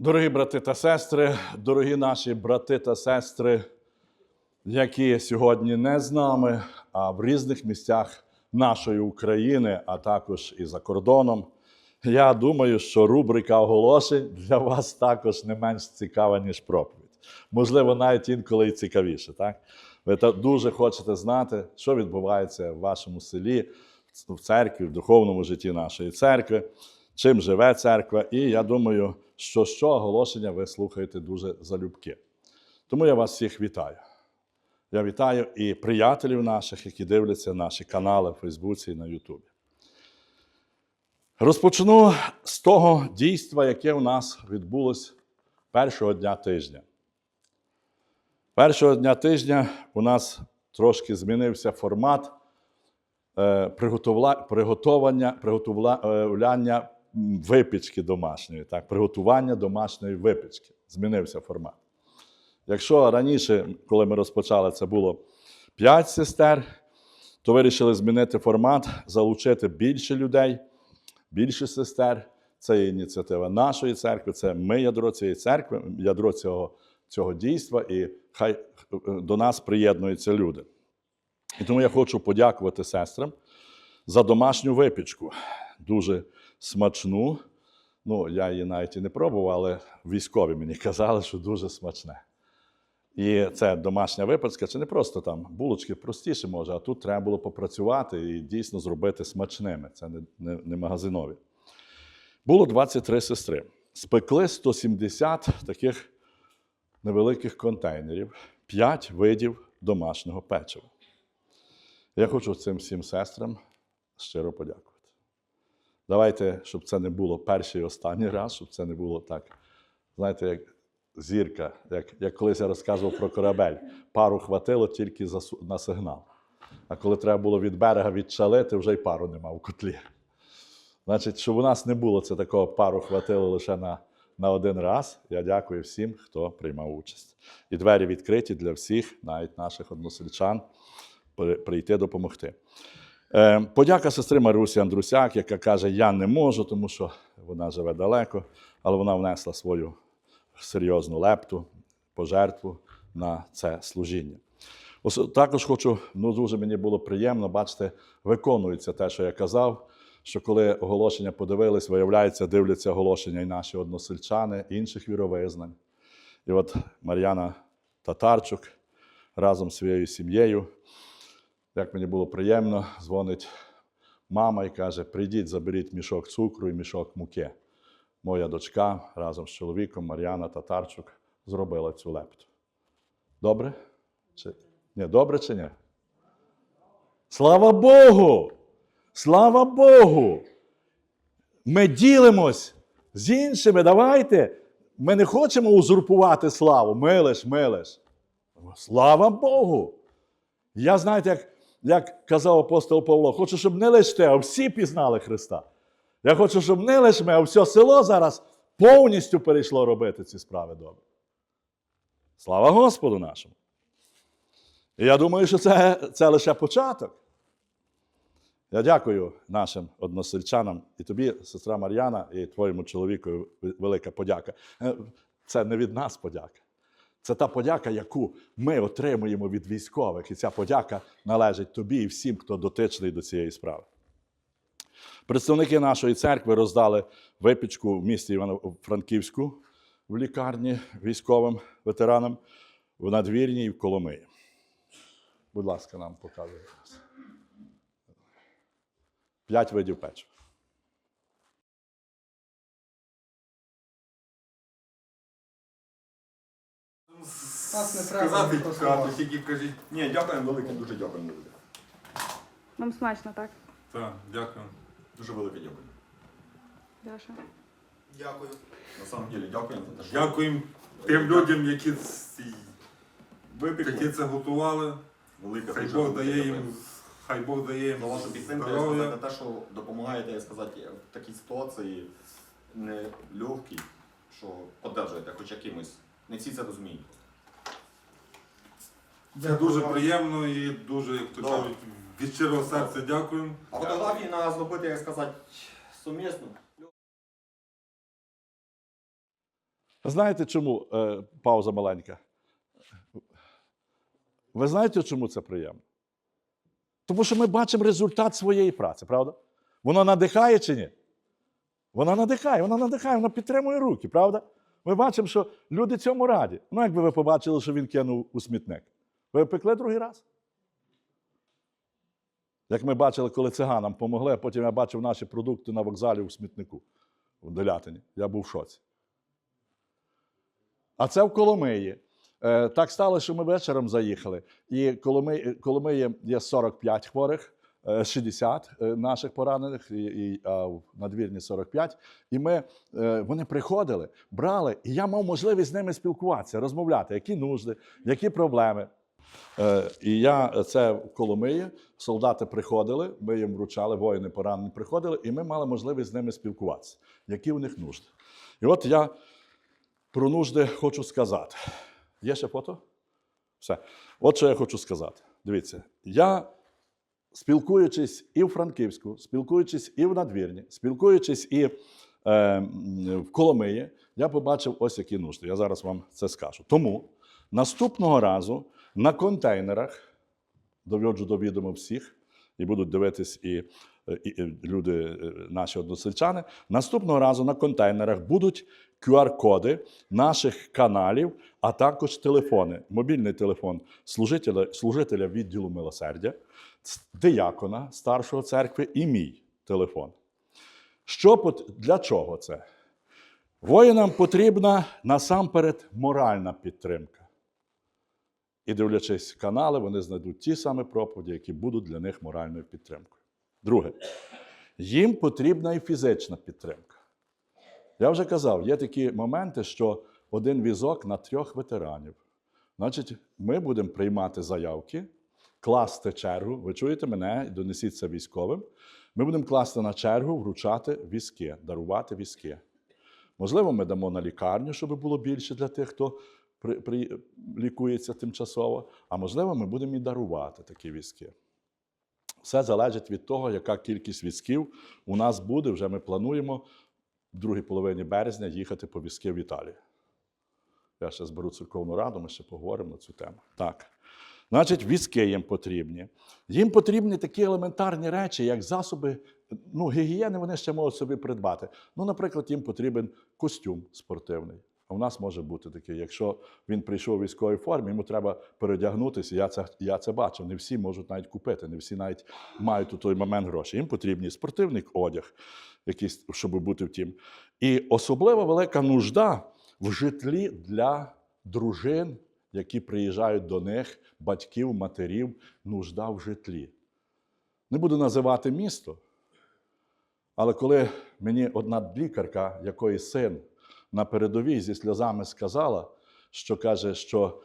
Дорогі брати та сестри, дорогі наші брати та сестри, які сьогодні не з нами, а в різних місцях нашої України, а також і за кордоном. Я думаю, що рубрика оголошень для вас також не менш цікава, ніж проповідь. Можливо, навіть інколи і цікавіше. Так? Ви дуже хочете знати, що відбувається в вашому селі, в церкві, в духовному житті нашої церкви, чим живе церква. І я думаю, що що оголошення ви слухаєте дуже залюбки. Тому я вас всіх вітаю. Я вітаю і приятелів наших, які дивляться наші канали в Фейсбуці і на Ютубі. Розпочну з того дійства, яке у нас відбулось першого дня тижня. Першого дня тижня у нас трошки змінився формат е, приготовлення, приготовляння м, випічки домашньої, так, приготування домашньої випічки. Змінився формат. Якщо раніше, коли ми розпочали, це було 5 сестер, то вирішили змінити формат, залучити більше людей, більше сестер. Це є ініціатива нашої церкви, це ми ядро цієї церкви, ядро цього, цього дійства, і хай до нас приєднуються люди. І тому я хочу подякувати сестрам за домашню випічку. Дуже смачну. Ну, я її навіть і не пробував, але військові мені казали, що дуже смачне. І це домашня випічка, це не просто там булочки простіше може, а тут треба було попрацювати і дійсно зробити смачними. Це не, не, не магазинові. Було 23 сестри. Спекли 170 таких невеликих контейнерів, 5 видів домашнього печива. Я хочу цим всім сестрам щиро подякувати. Давайте, щоб це не було перший і останній раз, щоб це не було так, знаєте, як зірка, як, як колись я розказував про корабель. Пару хватило тільки за, на сигнал. А коли треба було від берега відчалити, вже й пару нема в котлі. Значить, щоб у нас не було це такого пару хватило лише на, на один раз. Я дякую всім, хто приймав участь. І двері відкриті для всіх, навіть наших односельчан, прийти допомогти. Е, подяка сестри Марусі Андрусяк, яка каже: Я не можу, тому що вона живе далеко, але вона внесла свою серйозну лепту, пожертву на це служіння. Також хочу, ну дуже мені було приємно, бачите, виконується те, що я казав, що коли оголошення подивились, виявляється, дивляться оголошення і наші односельчани інших віровизнань. І от Мар'яна Татарчук разом з своєю сім'єю, як мені було приємно, дзвонить мама і каже: прийдіть, заберіть мішок цукру і мішок муки. Моя дочка разом з чоловіком Мар'яна Татарчук зробила цю лепту. Добре? Чи... Ні, добре чи ні? Слава Богу! Слава Богу! Ми ділимось з іншими. Давайте. Ми не хочемо узурпувати славу. Ми лиш, ми лиш. Слава Богу! Я знаєте, як, як казав апостол Павло, хочу, щоб не лише те, а всі пізнали Христа. Я хочу, щоб не лише ми, а все село зараз повністю перейшло робити ці справи добре. Слава Господу нашому! І я думаю, що це, це лише початок. Я дякую нашим односельчанам і тобі, сестра Мар'яна, і твоєму чоловіку велика подяка. Е, Це не від нас подяка. Це та подяка, яку ми отримуємо від військових. І ця подяка належить тобі і всім, хто дотичний до цієї справи. Представники нашої церкви роздали випічку в місті Івано-Франківську в лікарні військовим ветеранам в надвірній і в Коломиї. Будь ласка, нам показуйте. П'ять видів печива. Нас не треба Сказати хату, тільки кажіть. Ні, дякуємо велике, дуже дякуємо велике. Вам смачно, так? Так, дякую. Дуже велике дякую. Даша? Дякую. На самом деле, дякуємо за те, що Дякуємо тим людям, які, ц- випікли. які це готували. Велике, Хай дуже Бог велике дає їм, хай Бог дає їм За вашу підтримку, я здоров'я. сказати те, що допомагаєте, я сказати, в такій ситуації не легкій, що поддержуєте хоч якимось. Не всі це розуміють. Це дуже приємно і дуже, як то кажуть, від щирого серця дякуємо. А фотографії треба зробити, як сказати, сумісно. Знаєте чому е, пауза маленька? Ви знаєте, чому це приємно? Тому що ми бачимо результат своєї праці, правда? Воно надихає чи ні? Вона надихає, вона надихає, вона підтримує руки, правда? Ми бачимо, що люди цьому раді. Ну, якби ви побачили, що він кинув у смітник. Ви пекли другий раз? Як ми бачили, коли циганам помогли, потім я бачив наші продукти на вокзалі у смітнику в Делятині. Я був в шоці. А це в Коломиї. Е, так сталося, що ми вечором заїхали. І Коломиї, є 45 хворих, 60 е, наших поранених, і, і а в надвірні 45. І ми, е, вони приходили, брали, і я мав можливість з ними спілкуватися, розмовляти, які нужди, які проблеми. Е, І я це в Коломиї, солдати приходили, ми їм вручали, воїни поранені приходили, і ми мали можливість з ними спілкуватися, які у них нужди. І от я про нужди хочу сказати. Є ще фото? Все. От що я хочу сказати. Дивіться, я, спілкуючись і в Франківську, спілкуючись і в Надвірні, спілкуючись і е, в Коломиї, я побачив ось які нужди. Я зараз вам це скажу. Тому наступного разу на контейнерах доводжу до відома всіх, і будуть дивитись і, і, і люди, е, наші односельчани. Наступного разу на контейнерах будуть QR-коди наших каналів, а також телефони. Мобільний телефон служителя, служителя відділу милосердя, диякона старшого церкви і мій телефон. Що для чого це? Воїнам потрібна насамперед моральна підтримка. І дивлячись канали, вони знайдуть ті самі проповіді, які будуть для них моральною підтримкою. Друге, їм потрібна і фізична підтримка. Я вже казав, є такі моменти, що один візок на трьох ветеранів. Значить, ми будемо приймати заявки, класти чергу. Ви чуєте мене, донесіть це військовим. Ми будемо класти на чергу, вручати візки, дарувати візки. Можливо, ми дамо на лікарню, щоб було більше для тих, хто при, при, лікується тимчасово. А можливо, ми будемо і дарувати такі візки. Все залежить від того, яка кількість візків у нас буде. Вже ми плануємо в другій половині березня їхати по візки в Італію. Я ще зберу церковну раду, ми ще поговоримо на цю тему. Так. Значить, візки їм потрібні. Їм потрібні такі елементарні речі, як засоби ну, гігієни, вони ще можуть собі придбати. Ну, наприклад, їм потрібен костюм спортивний. А у нас може бути такий, якщо він прийшов у військовій формі, йому треба передягнутися. Я це, я це бачив. Не всі можуть навіть купити, не всі навіть мають у той момент гроші. Їм потрібний спортивний одяг, якийсь, щоб бути в тім. І особливо велика нужда в житлі для дружин, які приїжджають до них, батьків, матерів, нужда в житлі. Не буду називати місто, але коли мені одна лікарка, якої син на передовій зі сльозами сказала, що каже, що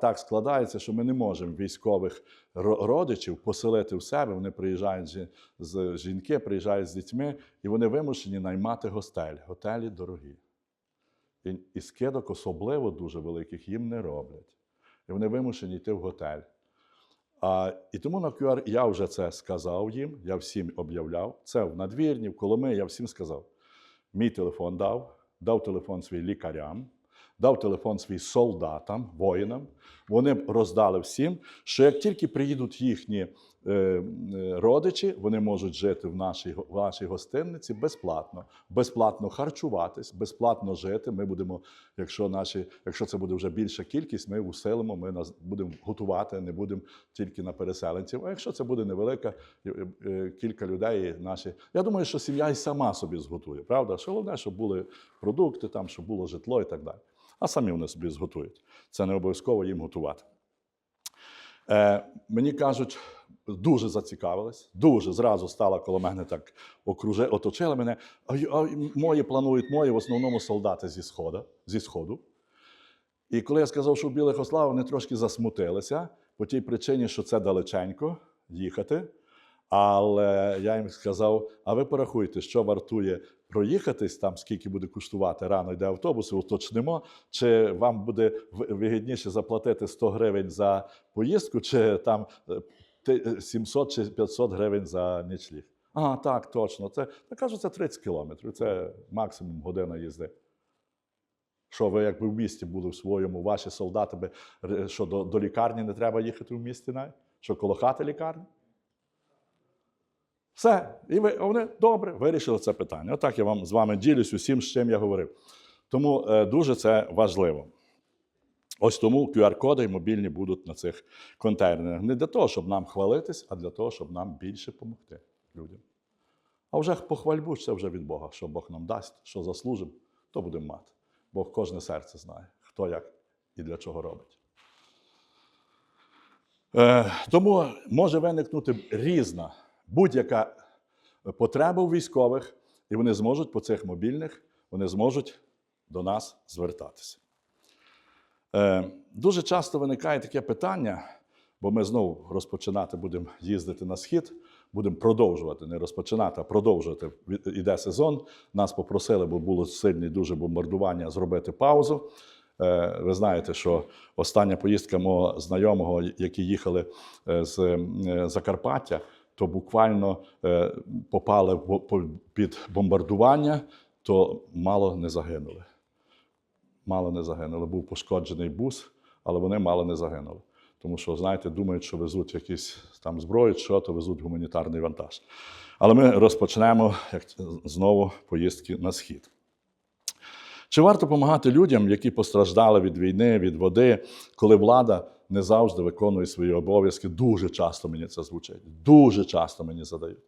так складається, що ми не можемо військових родичів поселити в себе. Вони приїжджають з жінки, приїжджають з дітьми, і вони вимушені наймати гостель. Готелі дорогі. І, скидок особливо дуже великих їм не роблять. І вони вимушені йти в готель. А, і тому на QR я вже це сказав їм, я всім об'являв. Це в надвірні, в Коломи, я всім сказав. Мій телефон дав, дав телефон свій лікарям, дав телефон свій солдатам, воїнам. Вони роздали всім, що як тільки приїдуть їхні родичі, вони можуть жити в нашій, в нашій гостинниці безплатно, безплатно харчуватись, безплатно жити. Ми будемо, якщо наші, якщо це буде вже більша кількість, ми усилимо, ми нас будемо готувати, не будемо тільки на переселенців. А якщо це буде невелика е, е, кілька людей, наші, я думаю, що сім'я і сама собі зготує, правда? Що головне, щоб були продукти, там, щоб було житло і так далі. А самі вони собі зготують. Це не обов'язково їм готувати. Е, мені кажуть, дуже зацікавились, дуже зразу стала коло мене так окруже, оточили мене. А, а мої планують мої, в основному солдати зі сходу, зі сходу. І коли я сказав, що в Білих Ослав, вони трошки засмутилися по тій причині, що це далеченько їхати. Але я їм сказав: а ви порахуйте, що вартує проїхатись там, скільки буде коштувати рано йде автобус, уточнимо, чи вам буде вигідніше заплатити 100 гривень за поїздку, чи там е, 700 чи 500 гривень за нічліг. А, так, точно. Це, я кажу, це 30 кілометрів, це максимум година їзди. Що ви якби в місті були в своєму, ваші солдати би що до, до лікарні не треба їхати в місті навіть? Що коло хати лікарні? Все. І ви, вони добре вирішили це питання. Отак я вам з вами ділюсь усім, з чим я говорив. Тому е, дуже це важливо. Ось тому QR-коди мобільні будуть на цих контейнерах. Не для того, щоб нам хвалитись, а для того, щоб нам більше допомогти людям. А вже похвальбу це вже від Бога, що Бог нам дасть, що заслужимо, то будемо мати. Бог кожне серце знає, хто як і для чого робить. Е, тому може виникнути різна будь-яка потреба у військових, і вони зможуть по цих мобільних, вони зможуть до нас звертатися. Е, дуже часто виникає таке питання, бо ми знову розпочинати будемо їздити на схід, будемо продовжувати, не розпочинати, а продовжувати. Іде сезон. Нас попросили, бо було сильне дуже бомбардування, зробити паузу. Е, Ви знаєте, що остання поїздка мого знайомого, які їхали е, з Закарпаття, то буквально попали під бомбардування, то мало не загинули. Мало не загинули. Був пошкоджений бус, але вони мало не загинули. Тому що, знаєте, думають, що везуть якісь там зброю, що, то везуть гуманітарний вантаж. Але ми розпочнемо як знову поїздки на схід. Чи варто допомагати людям, які постраждали від війни, від води, коли влада не завжди виконує свої обов'язки? Дуже часто мені це звучить. Дуже часто мені задають.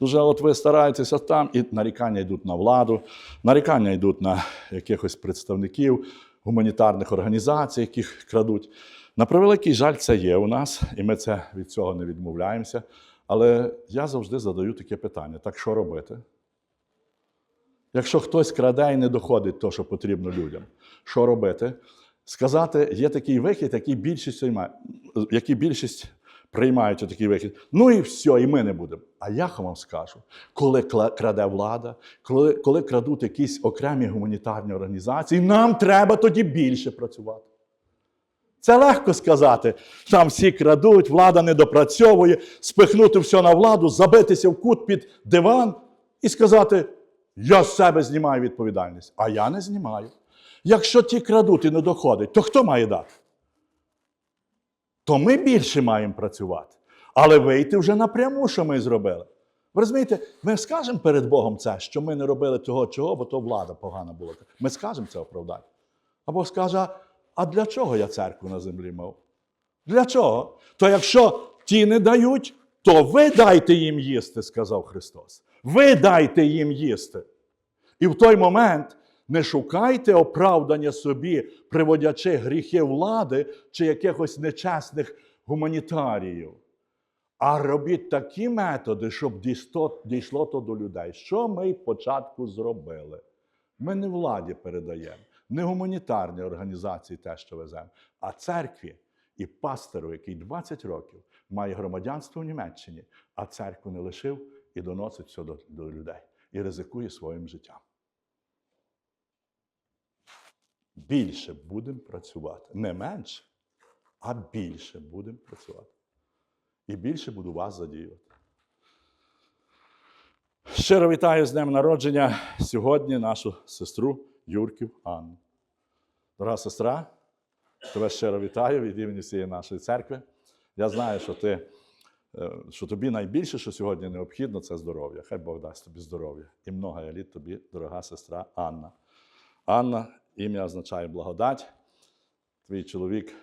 Дуже от ви стараєтеся там, і нарікання йдуть на владу, нарікання йдуть на якихось представників гуманітарних організацій, яких крадуть. На превеликий жаль, це є у нас, і ми це від цього не відмовляємося. Але я завжди задаю таке питання: так що робити? Якщо хтось краде і не доходить то, що потрібно людям, що робити? Сказати, є такий вихід, який більшість приймає, більшість приймають такий вихід. Ну і все, і ми не будемо. А я вам скажу, коли краде влада, коли, коли крадуть якісь окремі гуманітарні організації, нам треба тоді більше працювати. Це легко сказати. Там всі крадуть, влада не допрацьовує, спихнути все на владу, забитися в кут під диван і сказати: я з себе знімаю відповідальність. А я не знімаю. Якщо ті крадуть і не доходить, то хто має дати? То ми більше маємо працювати. Але вийти вже напряму, що ми зробили. Ви розумієте, ми скажемо перед Богом це, що ми не робили того, чого, бо то влада погана була. Ми скажемо це оправдання. А Бог скаже: а для чого я церкву на землі мав? Для чого? То якщо ті не дають, то ви дайте їм їсти, сказав Христос. Ви дайте їм їсти. І в той момент не шукайте оправдання собі, приводячи гріхи влади чи якихось нечесних гуманітаріїв. А робіть такі методи, щоб дійшло, то до людей. Що ми спочатку зробили? Ми не владі передаємо, не гуманітарні організації те, що веземо, а церкві і пастору, який 20 років має громадянство в Німеччині, а церкву не лишив і доносить все до, до людей і ризикує своїм життям. Більше будемо працювати. Не менше, а більше будемо працювати. І більше буду вас задіювати. Щиро вітаю з днем народження сьогодні нашу сестру Юрків Анну. Дорога сестра, тебе щиро вітаю від імені всієї нашої церкви. Я знаю, що, ти, що тобі найбільше, що сьогодні необхідно, це здоров'я. Хай Бог дасть тобі здоров'я. І много літ тобі, дорога сестра Анна. Анна, ім'я означає благодать. Твій чоловік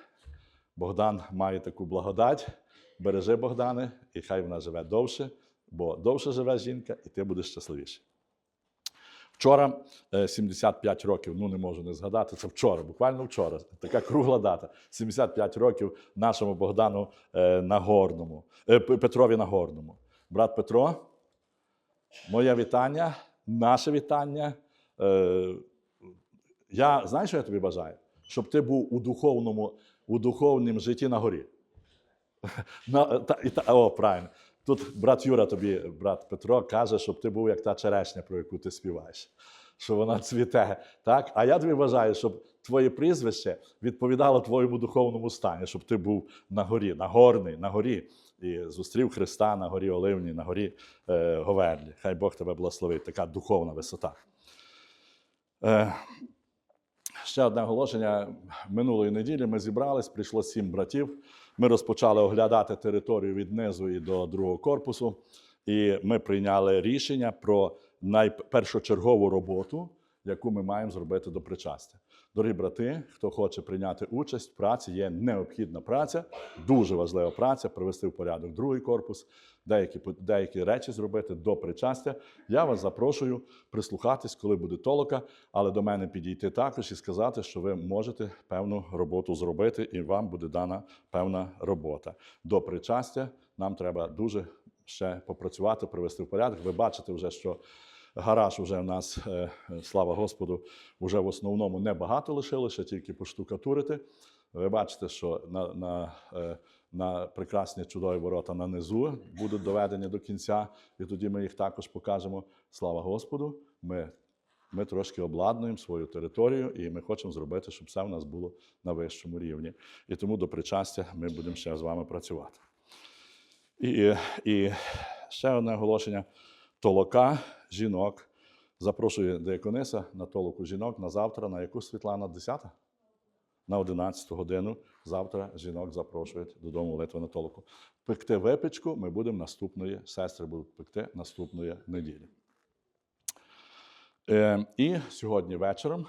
Богдан має таку благодать. Бережи Богдане, і хай вона живе довше, бо довше живе жінка, і ти будеш щасливіший. Вчора е, 75 років, ну не можу не згадати, це вчора, буквально вчора. Така кругла дата. 75 років нашому Богдану е, Нагорному, е, Петрові Нагорному. Брат Петро, моє вітання, наше вітання. Е, Я знаєш, що я тобі бажаю? Щоб ти був у духовному, у духовному житті на горі. О, правильно. Тут брат Юра тобі, брат Петро, каже, щоб ти був як та черешня, про яку ти співаєш, що вона цвіте. Так? А я тобі бажаю, щоб твоє прізвище відповідало твоєму духовному стані, щоб ти був на горі, нагорний, на горі. І зустрів Христа на горі Оливні, на горі е, Говерлі. Хай Бог тебе благословить, така духовна висота. Е, Ще одне оголошення. Минулої неділі ми зібрались, прийшло сім братів. Ми розпочали оглядати територію від низу і до другого корпусу. І ми прийняли рішення про найпершочергову роботу, яку ми маємо зробити до причастя. Дорогі брати, хто хоче прийняти участь в праці, є необхідна праця, дуже важлива праця привести в порядок другий корпус, деякі, деякі речі зробити до причастя. Я вас запрошую прислухатись, коли буде толока, але до мене підійти також і сказати, що ви можете певну роботу зробити, і вам буде дана певна робота. До причастя нам треба дуже ще попрацювати, привести в порядок. Ви бачите вже, що гараж вже в нас, е, е, слава Господу, вже в основному небагато лишилося, тільки поштукатурити. Ви бачите, що на, на, е, на прекрасні чудові ворота на низу будуть доведені до кінця, і тоді ми їх також покажемо. Слава Господу! Ми, ми трошки обладнуємо свою територію, і ми хочемо зробити, щоб все в нас було на вищому рівні. І тому до причастя ми будемо ще з вами працювати. І, і ще одне оголошення: толока жінок. Запрошую деякониса на толоку жінок на завтра. На яку Світлана? 10? На 11 годину. Завтра жінок запрошують додому молитви на толоку. Пекти випічку ми будемо наступної, сестри будуть пекти наступної неділі. Е, і сьогодні вечором,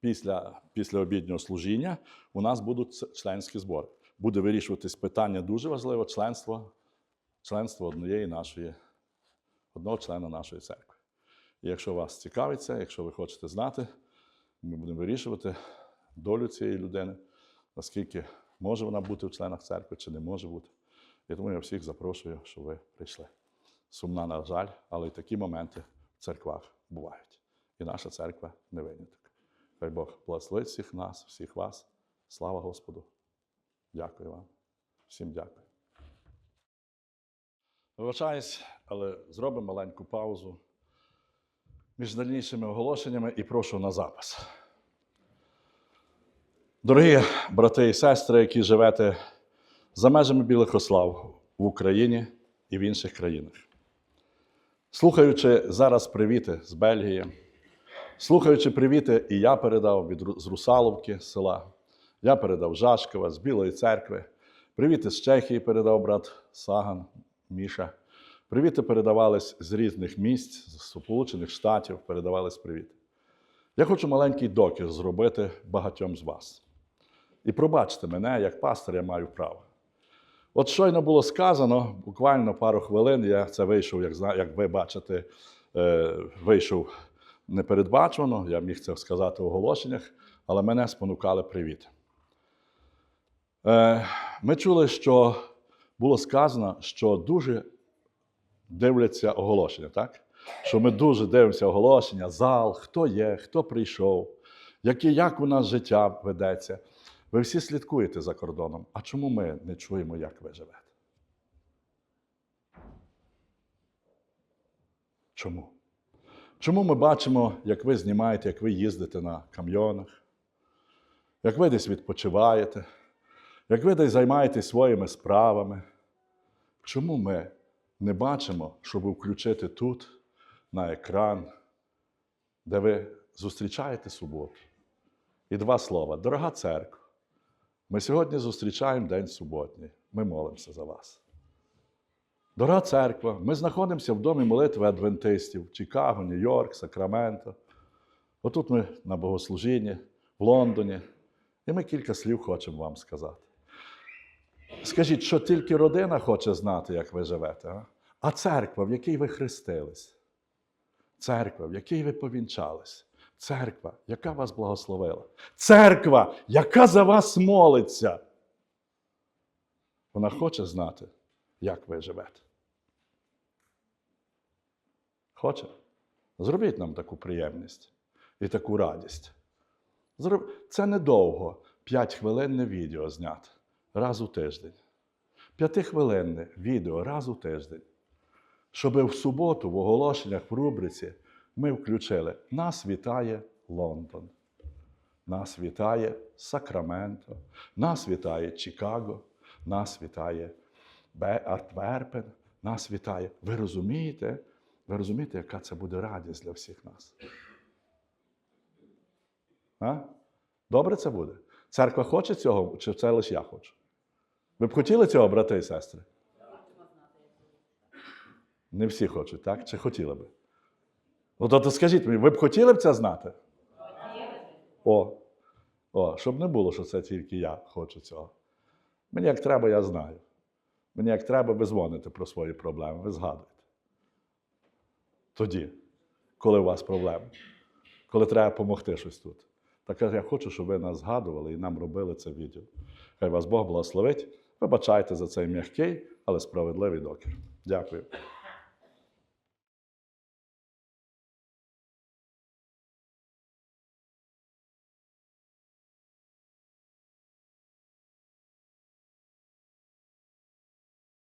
після, після обіднього служіння, у нас будуть членські збори. Буде вирішуватись питання дуже важливе членство, членство однієї нашої, одного члена нашої церкви. І якщо вас цікавить це, якщо ви хочете знати, ми будемо вирішувати долю цієї людини, наскільки може вона бути в членах церкви чи не може бути. І тому я всіх запрошую, щоб ви прийшли. Сумна, на жаль, але й такі моменти в церквах бувають. І наша церква не виняток. Хай Бог благословить всіх нас, всіх вас. Слава Господу. Дякую вам. Всім дякую. Вибачаюсь, але зробимо маленьку паузу між дальнішими оголошеннями і прошу на запис. Дорогі брати і сестри, які живете за межами Білих Ослав в Україні і в інших країнах. Слухаючи зараз привіти з Бельгії, слухаючи привіти, і я передав від з Русаловки села, я передав Жашкова з Білої церкви, привіти з Чехії передав брат Саган, Міша. Привіти передавались з різних місць, з Сполучених Штатів, передавались привіти. Я хочу маленький докір зробити багатьом з вас. І пробачте мене, як пастор, я маю право. От щойно було сказано, буквально пару хвилин, я це вийшов, як, як ви бачите, е, вийшов непередбачено, я міг це сказати в оголошеннях, але мене спонукали привіт. Е, ми чули, що було сказано, що дуже дивляться оголошення, так? Що ми дуже дивимося оголошення, зал, хто є, хто прийшов, які, як у нас життя ведеться. Ви всі слідкуєте за кордоном. А чому ми не чуємо, як ви живете? Чому? Чому ми бачимо, як ви знімаєте, як ви їздите на камйонах, як ви десь відпочиваєте, як ви десь займаєтесь своїми справами? Чому ми не бачимо, щоб включити тут, на екран, де ви зустрічаєте суботу? І два слова. Дорога церква, ми сьогодні зустрічаємо День суботній. Ми молимося за вас. Дорога церква, ми знаходимося в домі молитви адвентистів Чикаго, Нью-Йорк, Сакраменто. Отут ми на богослужінні, в Лондоні. І ми кілька слів хочемо вам сказати. Скажіть, що тільки родина хоче знати, як ви живете, а? А церква, в якій ви хрестились, церква, в якій ви повінчались, церква, яка вас благословила, церква, яка за вас молиться. Вона хоче знати, як ви живете. Хоче? Зробіть нам таку приємність і таку радість. Це недовго. П'ять хвилинне відео зняти раз у тиждень. П'ятихвилинне відео раз у тиждень. Щоб в суботу в оголошеннях в рубриці ми включили Нас вітає Лондон. Нас вітає Сакраменто, нас вітає Чикаго, нас вітає Артверпен, нас вітає. Ви розумієте? Ви розумієте, яка це буде радість для всіх нас? А? Добре це буде? Церква хоче цього, чи це лише я хочу? Ви б хотіли цього, брати і сестри? Не всі хочуть, так? Чи хотіли би? Ну, то, то скажіть мені, ви б хотіли б це знати? О, о, щоб не було, що це тільки я хочу цього. Мені як треба, я знаю. Мені як треба, ви дзвоните про свої проблеми, ви згадуєте. Тоді, коли у вас проблеми, коли треба допомогти щось тут. Так я хочу, щоб ви нас згадували і нам робили це відео. Хай вас Бог благословить. Вибачайте за цей м'який, але справедливий докір. Дякую.